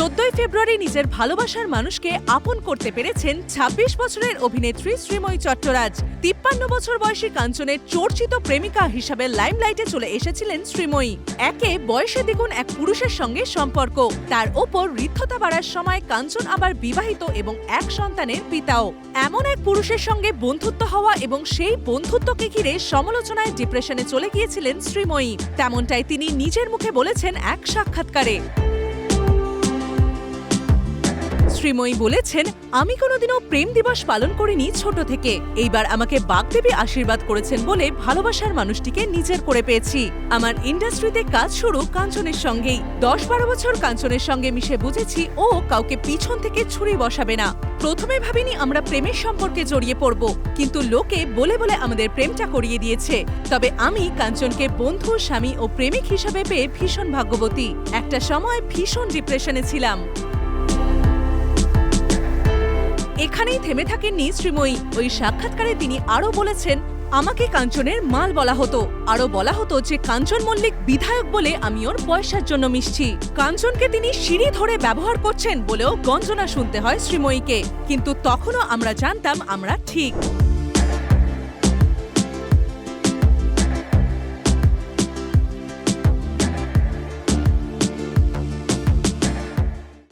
চোদ্দই ফেব্রুয়ারি নিজের ভালোবাসার মানুষকে আপন করতে পেরেছেন ২৬ বছরের অভিনেত্রী শ্রীময়ী চট্টরাজ। তিপ্পান্ন বছর বয়সী কাঞ্চনের চর্চিত প্রেমিকা হিসাবে লাইমলাইটে চলে এসেছিলেন শ্রীময়ী। একে বয়সে দ্বিগুণ এক পুরুষের সঙ্গে সম্পর্ক। তার ওপর ঋদ্ধতা বাড়ার সময় কাঞ্চন আবার বিবাহিত এবং এক সন্তানের পিতাও। এমন এক পুরুষের সঙ্গে বন্ধুত্ব হওয়া এবং সেই বন্ধুত্বকে ঘিরে সমালোচনায় ডিপ্রেশনে চলে গিয়েছিলেন শ্রীময়ী। তেমনটাই তিনি নিজের মুখে বলেছেন এক সাক্ষাৎকারে। শ্রীময়ী বলেছেন, আমি কোনোদিনও প্রেম দিবস পালন করিনি ছোট থেকে। এইবার আমাকে বাগদেবী আশীর্বাদ করেছেন বলে ভালোবাসার মানুষটিকে নিজের করে পেয়েছি। আমার ইন্ডাস্ট্রিতে কাজ শুরু কাঞ্চনের সঙ্গেই। দশ বারো বছর কাঞ্চনের সঙ্গে মিশে বুঝেছি, ও কাউকে পিছন থেকে ছুরি বসাবে না। প্রথমে ভাবিনি আমরা প্রেমের সম্পর্কে জড়িয়ে পড়ব, কিন্তু লোকে বলে বলে আমাদের প্রেমটা করিয়ে দিয়েছে। তবে আমি কাঞ্চনকে বন্ধু, স্বামী ও প্রেমিক হিসাবে পেয়ে ভীষণ ভাগ্যবতী। একটা সময় ভীষণ ডিপ্রেশনে ছিলাম। এখানেই থেমে থাকেননি শ্রীময়ী। ওই সাক্ষাৎকারে তিনি আরও বলেছেন, আমাকে কাঞ্চনের মাল বলা হতো। আরও বলা হতো যে, কাঞ্চন মল্লিক বিধায়ক বলে আমি ওর পয়সার জন্য মিশছি। কাঞ্চনকে তিনি সিঁড়ি ধরে ব্যবহার করছেন বলেও গঞ্জনা শুনতে হয় শ্রীময়ীকে। কিন্তু তখনও আমরা জানতাম আমরা ঠিক।